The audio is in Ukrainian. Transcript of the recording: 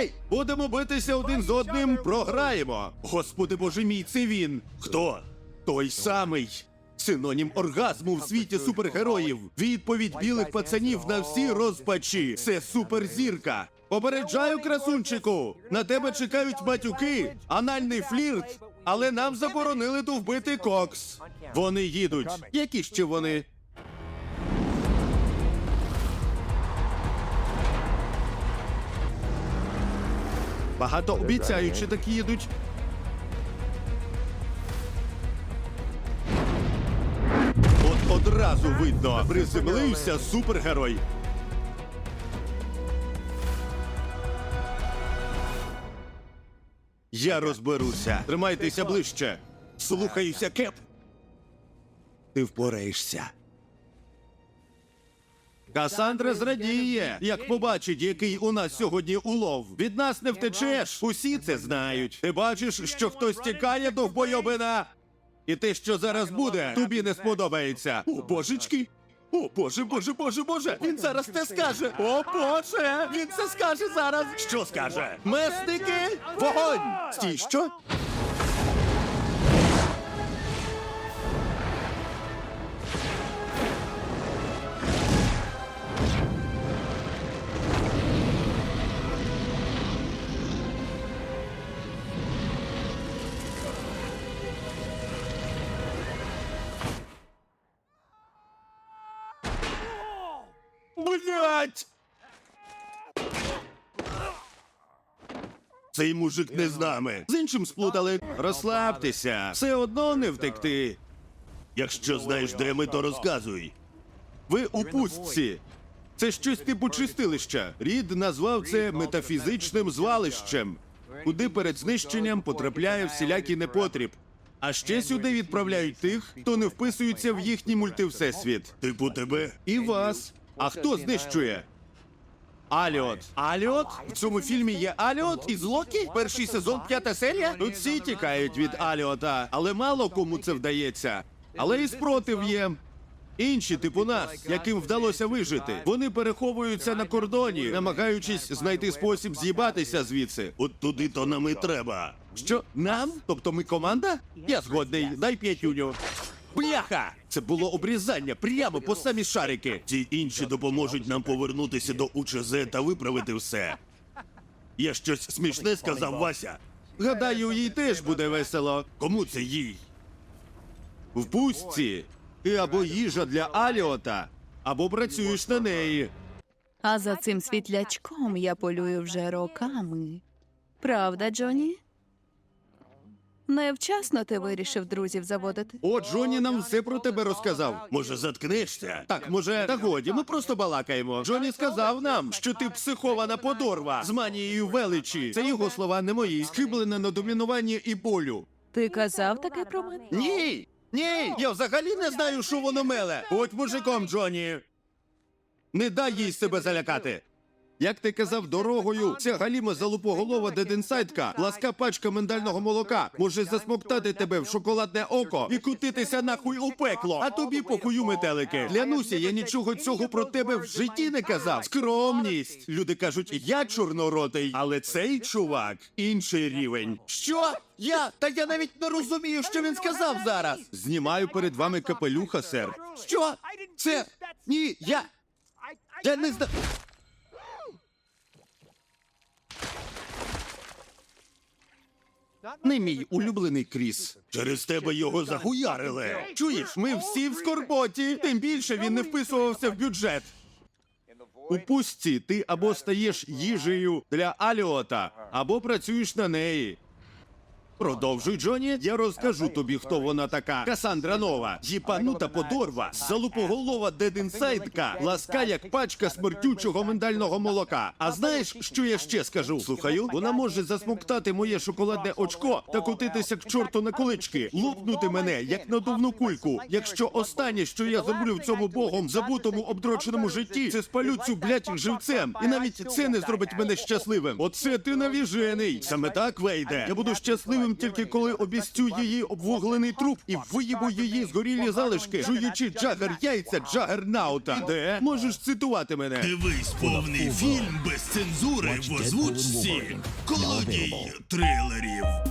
Ей, будемо битися один з одним, програємо. Господи боже мій, це він. Хто? Той самий. Синонім оргазму в світі супергероїв. Відповідь білих пацанів на всі розпачі. Це суперзірка. Попереджаю, красунчику. На тебе чекають матюки, анальний флірт, але нам заборонили довбити кокс. Вони їдуть. Які ще вони? Багато обіцяючи такі їдуть. От одразу видно, приземлився супергерой. Я розберуся. Тримайтеся ближче. Слухаюся, кеп. Ти впораєшся. Касандра зрадіє, як побачить, який у нас сьогодні улов. Від нас не втечеш. Усі це знають. Ти бачиш, що хтось тікає до вбойобина. І те, що зараз буде, тобі не сподобається. О, божечки! О, боже, боже, боже, боже! Він зараз це скаже! О, боже! Він це скаже зараз! Що скаже? Месники! Вогонь! Стій, що? Блять! Цей мужик не з нами. З іншим сплутали. Розслабтеся, все одно не втекти. Якщо знаєш, де ми, то розказуй. Ви у пустці. Це щось типу чистилища. Рід назвав це метафізичним звалищем, куди перед знищенням потрапляє всілякий непотріб. А ще сюди відправляють тих, хто не вписується в їхній мультивсесвіт. Типу тебе і вас. А хто знищує? Аліот. Аліот? В цьому фільмі є Аліот із Локі? Перший сезон, п'ята серія? Тут всі тікають від Аліота, але мало кому це вдається. Але і спротив є. Інші, типу нас, яким вдалося вижити, вони переховуються на кордоні, намагаючись знайти спосіб з'їбатися звідси. От туди то нам і треба. Що нам? Тобто ми команда? Я згодний, дай п'ятюню. Бляха! Це було обрізання прямо по самі шарики. Ці інші допоможуть нам повернутися до УЧЗ та виправити все. Я щось смішне сказав Вася. Гадаю, їй теж буде весело. Кому це їй? В пустці. Ти або їжа для Аліота, або працюєш на неї. А за цим світлячком я полюю вже роками. Правда, Джоні? Невчасно ти вирішив друзів заводити. О, Джоні нам все про тебе розказав. Може, заткнешся? Так, може, та годі, ми просто балакаємо. Джоні сказав нам, що ти психована подорва з манією величі. Це його слова, не мої. Схиблена на домінуванні і болю. Ти казав таке про мене? Ні! Ні! Я взагалі не знаю, що воно меле. Будь мужиком, Джоні. Не дай їй себе залякати. Як ти казав, дорогою ця галіма залупоголова дединсайтка, ласка пачка миндального молока, може засмоктати тебе в шоколадне око і кутитися нахуй у пекло. А тобі похую метелики. Клянуся, я нічого цього про тебе в житті не казав. Скромність. Люди кажуть, я чорноротий, але цей чувак інший рівень. Що? Я? Та я навіть не розумію, що він сказав зараз. Знімаю перед вами капелюха, сер. Що? Це ні, я. Я не знаю. Не мій улюблений Кріс. Через тебе його загуярили. Чуєш, ми всі в скорботі. Тим більше він не вписувався в бюджет. У пустці ти або стаєш їжею для Аліота, або працюєш на неї. Продовжуй, Джоні, я розкажу тобі, хто вона така. Касандра Нова, їпанута подорва, залупоголова дединсайдка, ласка як пачка смертючого миндального молока. А знаєш, що я ще скажу? Слухаю, вона може засмоктати моє шоколадне очко та котитися к чорту на колички, лупнути мене як надувну кульку. Якщо останнє, що я зроблю в цьому богом забутому обдроченому житті, це спалю цю блядь живцем, і навіть це не зробить мене щасливим. Оце ти навіжений. Саме так вийде. Я буду щасливим спробуємо тільки коли обістю її обвуглений труп і виїбу її згорілі залишки, жуючи джагер яйця джагернаута. Де? Можеш цитувати мене. Дивись повний фільм без цензури в озвучці колодій трилерів.